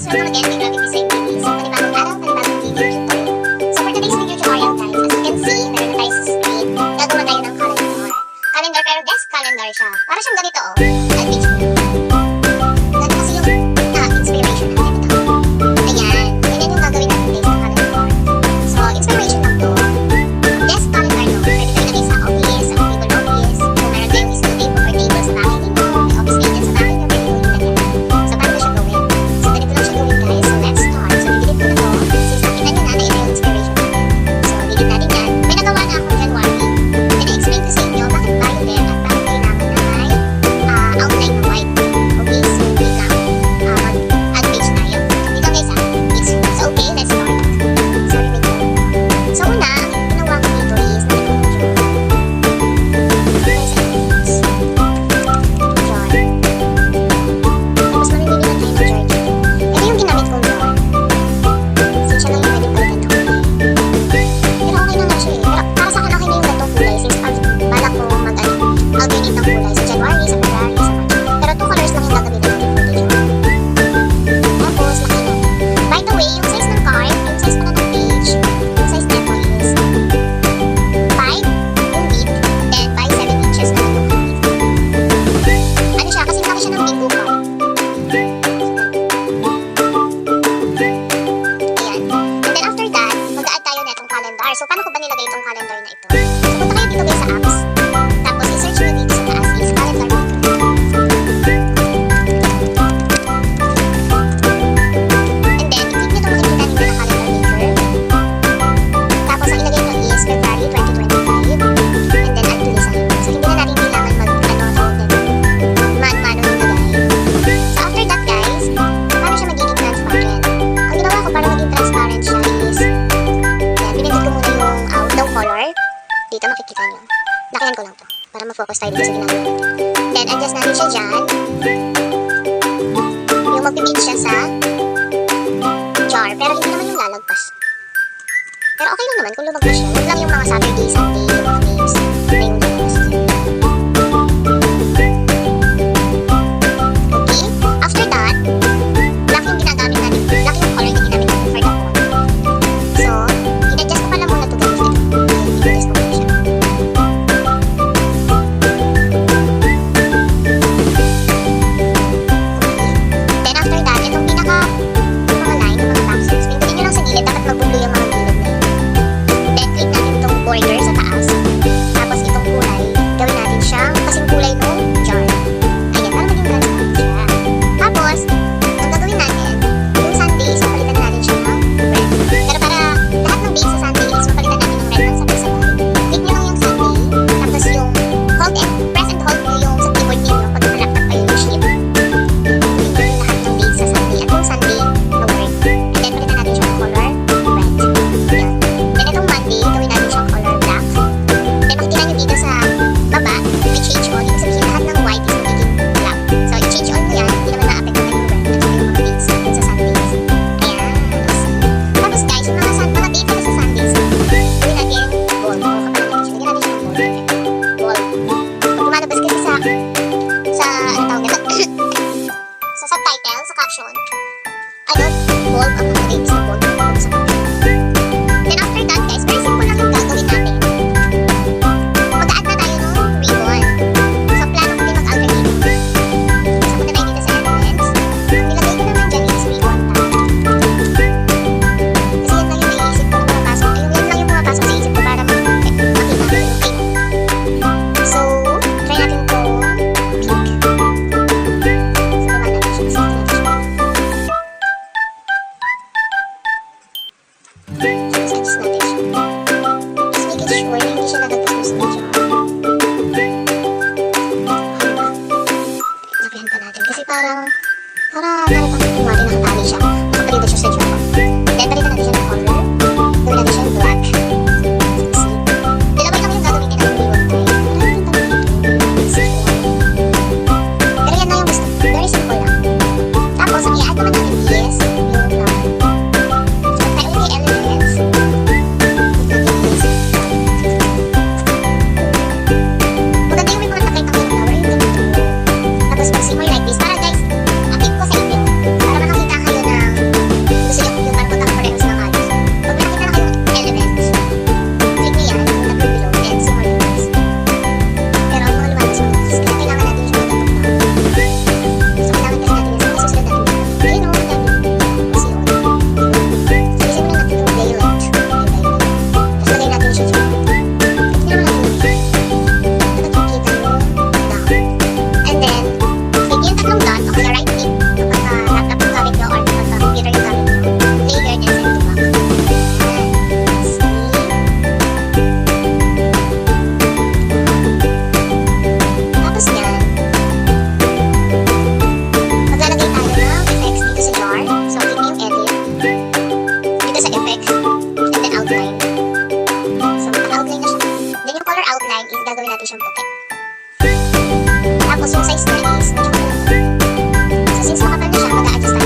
guys, welcome again to Gravity Save TV sa panibagong araw ng bagong video tutorial. So for today's video tutorial guys, as you can see, meron na tayo sa screen. Gagawa tayo ng calendar. Calendar pero desk calendar siya. Para siyang ganito oh. Dito makikita nyo. Lakihan ko lang to para ma-focus tayo dito sa ginagawa. Then, adjust natin siya dyan. Yung magpipit siya sa jar. Pero hindi naman yung lalagpas. Pero okay lang naman kung lumagpas siya. Yun lang yung mga Saturdays at day, mga games. Tapos yung size niya is 2. So since makapal na siya, mag-a-adjust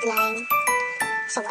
outline sa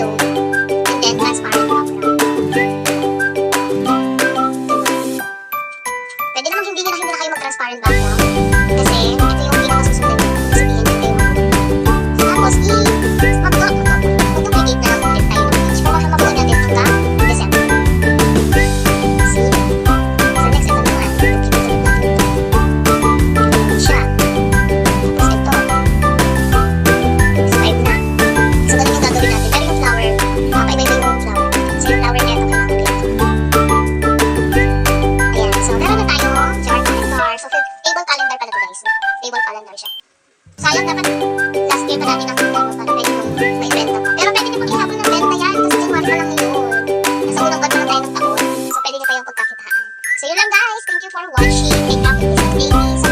Bye. guys, thank you for watching. Make up with babies.